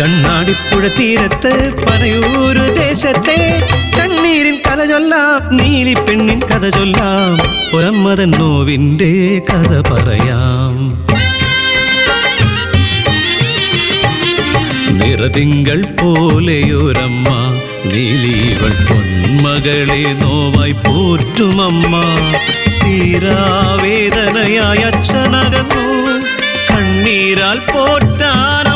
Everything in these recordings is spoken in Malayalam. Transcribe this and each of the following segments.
കണ്ണാടിപ്പുഴ തീരത്ത് പറയൂരു ദേശത്തെ. കണ്ണീരിൻ കഥ ചൊല്ലാം നീലി പെണ്ണിൻ കഥ ചൊല്ലാം ഒരമ്മതൻ നോവിന്റെ കഥ പറയാം. നിറതിങ്കൾ പോലെയൊരമ്മ നീലീവൾ പൊന്മകളെ നോവായി പോറ്റുമമ്മ. തീരാവേദനയായ അച്ഛനകന്നു കണ്ണീരാൽ പോറ്റാൻ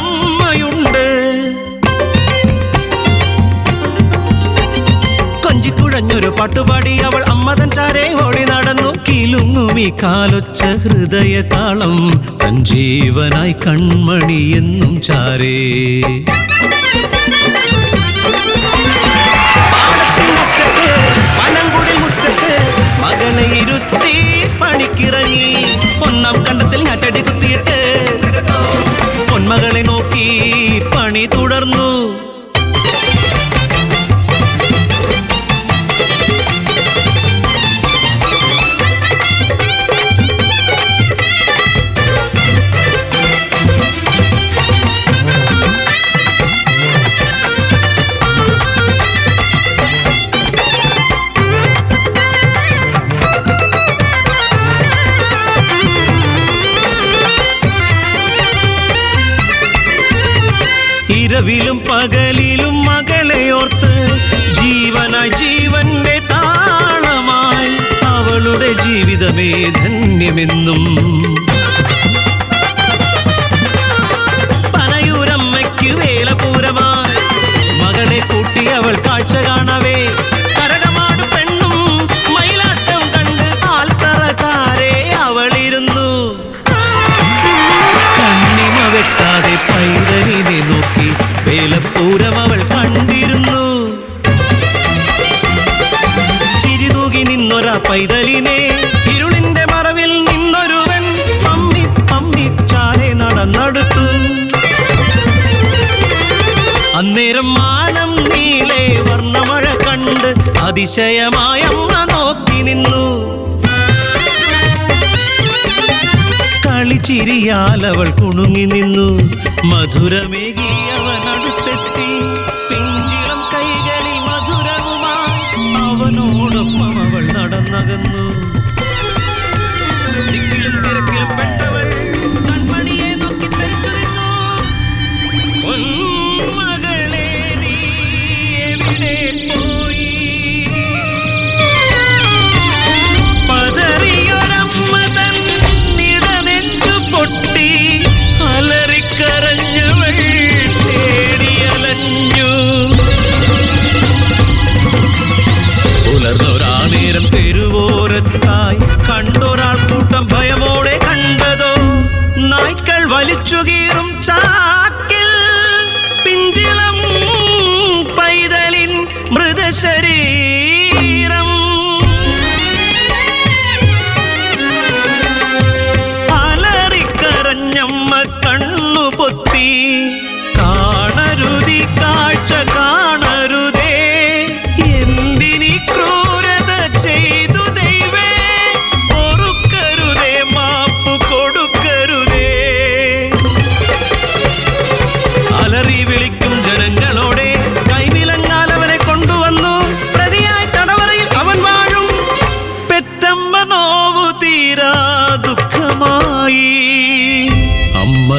കൊഞ്ചിക്കുഴഞ്ഞൊരു പാട്ടുപാടി അവൾ അമ്മതൻ ചാരെ ഓടി നടന്നു. കിലുങ്ങുമി കാലൊച്ച ഹൃദയ താളം തൻ ജീവനായി കൺമണി എന്നും ചാരേ. മകളെ ഇരുത്തി കണ്ടത്തിൽ ഞാറ്റടി കുത്തിയിട്ട് പൊന്മകളെ നോക്കി പണി തുടർന്നു. ഇരവിലും പകലിലും മകളെയോർത്ത് ജീവന ജീവന്റെ താളമായി അവളുടെ ജീവിതമേ ധന്യമെന്നും പൈതലിനെ ഇരുളിന്റെ മറവിൽ നിന്നൊരുവൻ പമ്മി പമ്മി ചാരെ നടന്നെടുത്തു. അന്നേരം മാനം നീളെ വർണമഴ കണ്ട് അതിശയമായ അമ്മ നോക്കി നിന്നു. കളിച്ചിരിയാൽ അവൾ കുണുങ്ങി നിന്നു. മധുരമേകി അവൾ നടന്നകന്നു തിക്കിലും തിരക്കിലും പെട്ടവൾ കൺമണിയെ നോക്കി തരിച്ചു നിന്നു തെരുവോരത്തായി കണ്ടൊരാൾ കൂട്ടം ഭയമോടെ കണ്ടതോ? നായ്ക്കൾ വലിച്ചു കീറും ചാക്കിൽ പിഞ്ചിളം പൈതലിൻ മൃതശരീരം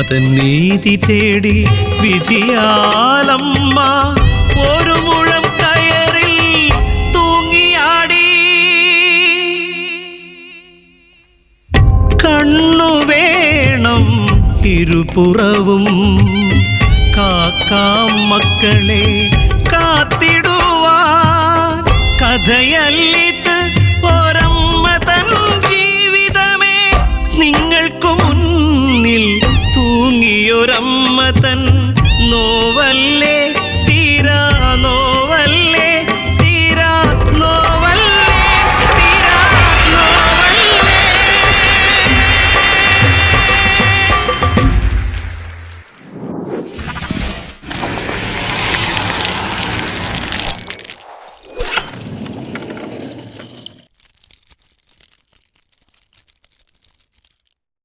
അമ്മ തൻ നീതി തേടി വിധിയാലമ്മ ഒരു മുഴം കയറിൽ തൂങ്ങിയാടി. കണ്ണു വേണം ഇരുപുറവും കാക്കാം മക്കളെ കാത്തിടുവാൻ. കഥയല്ലിത്